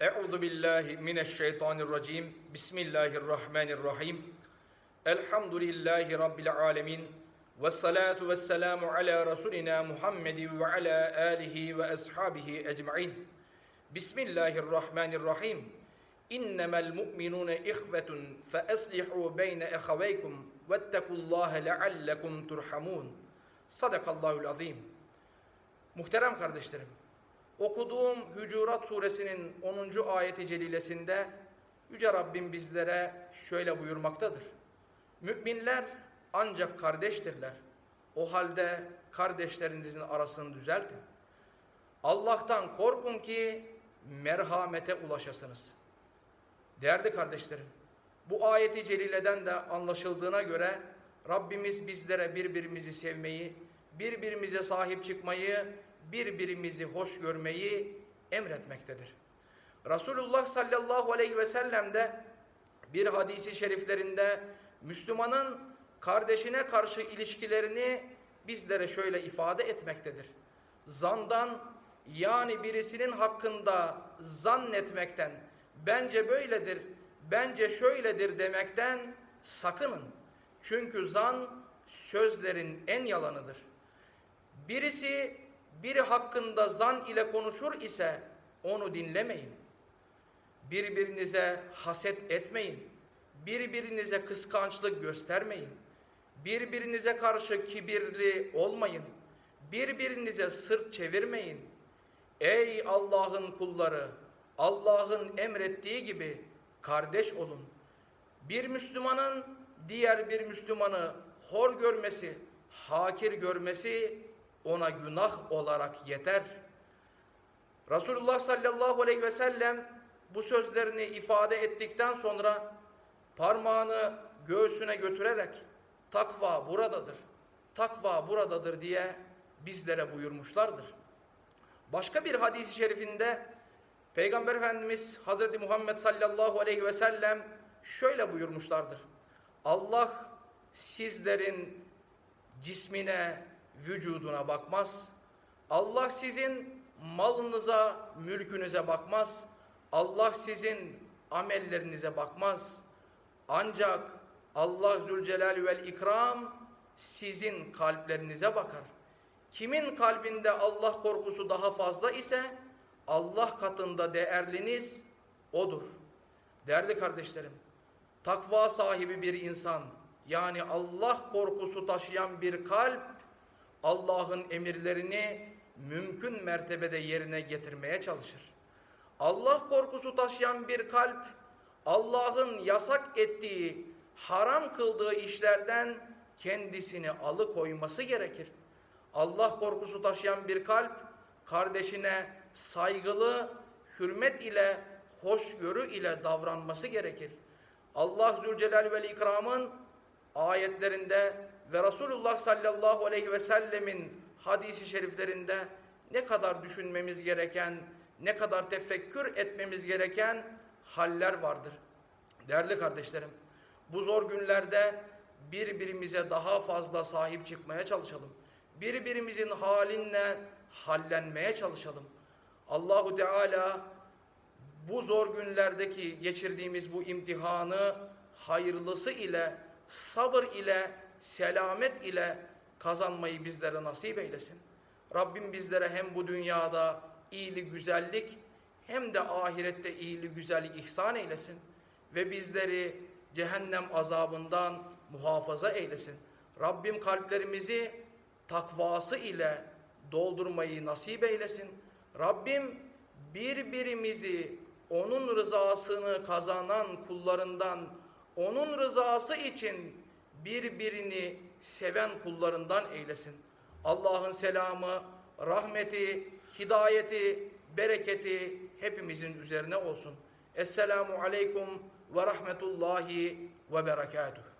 Euzu billahi mineşşeytanirracim. Bismillahirrahmanirrahim. Elhamdülillahi rabbil alamin. Ves salatu ves selamu ala rasulina Muhammedin ve ala alihi ve ashabihi ecmaîn. Bismillahirrahmanirrahim. İnnemel mu'minune ihvetun fe eslihu beyne ehaveykum vettekullaha leallekum turhamun. Sadakallahul azim. Muhterem kardeşlerim, okuduğum Hücurat suresinin 10. ayeti celilesinde Yüce Rabbim bizlere şöyle buyurmaktadır. Müminler ancak kardeştirler. O halde kardeşlerinizin arasını düzeltin. Allah'tan korkun ki merhamete ulaşasınız. Değerli kardeşlerim, bu ayeti celileden de anlaşıldığına göre Rabbimiz bizlere birbirimizi sevmeyi, birbirimize sahip çıkmayı, birbirimizi hoş görmeyi emretmektedir. Resulullah sallallahu aleyhi ve sellem de bir hadisi şeriflerinde Müslümanın kardeşine karşı ilişkilerini bizlere şöyle ifade etmektedir. Zandan yani birisinin hakkında zannetmekten, bence böyledir, bence şöyledir demekten sakının. Çünkü zan sözlerin en yalanıdır. Birisi biri hakkında zan ile konuşur ise onu dinlemeyin. Birbirinize haset etmeyin. Birbirinize kıskançlık göstermeyin. Birbirinize karşı kibirli olmayın. Birbirinize sırt çevirmeyin. Ey Allah'ın kulları, Allah'ın emrettiği gibi kardeş olun. Bir Müslümanın diğer bir Müslümanı hor görmesi, hakir görmesi ona günah olarak yeter. Resulullah sallallahu aleyhi ve sellem bu sözlerini ifade ettikten sonra parmağını göğsüne götürerek takva buradadır, takva buradadır diye bizlere buyurmuşlardır. Başka bir hadisi şerifinde Peygamber Efendimiz Hazreti Muhammed sallallahu aleyhi ve sellem şöyle buyurmuşlardır. Allah sizlerin cismine, vücuduna bakmaz. Allah sizin malınıza, mülkünüze bakmaz. Allah sizin amellerinize bakmaz. Ancak Allah Zülcelal vel İkram sizin kalplerinize bakar. Kimin kalbinde Allah korkusu daha fazla ise Allah katında değerliniz odur. Değerli kardeşlerim, takva sahibi bir insan yani Allah korkusu taşıyan bir kalp Allah'ın emirlerini mümkün mertebede yerine getirmeye çalışır. Allah korkusu taşıyan bir kalp Allah'ın yasak ettiği, haram kıldığı işlerden kendisini alıkoyması gerekir. Allah korkusu taşıyan bir kalp kardeşine saygılı, hürmet ile, hoşgörü ile davranması gerekir. Allah Zülcelal ve İkram'ın ayetlerinde ve Resulullah sallallahu aleyhi ve sellemin hadisi şeriflerinde ne kadar düşünmemiz gereken, ne kadar tefekkür etmemiz gereken haller vardır. Değerli kardeşlerim, bu zor günlerde birbirimize daha fazla sahip çıkmaya çalışalım. Birbirimizin halinle hallenmeye çalışalım. Allahu Teala bu zor günlerdeki geçirdiğimiz bu imtihanı hayırlısı ile, sabır ile, selamet ile kazanmayı bizlere nasip eylesin. Rabbim bizlere hem bu dünyada iyili güzellik hem de ahirette iyili güzellik ihsan eylesin ve bizleri cehennem azabından muhafaza eylesin. Rabbim kalplerimizi takvası ile doldurmayı nasip eylesin. Rabbim birbirimizi onun rızasını kazanan kullarından, onun rızası için birbirini seven kullarından eylesin. Allah'ın selamı, rahmeti, hidayeti, bereketi hepimizin üzerine olsun. Esselamu aleyküm ve rahmetullahi ve berekatuhu.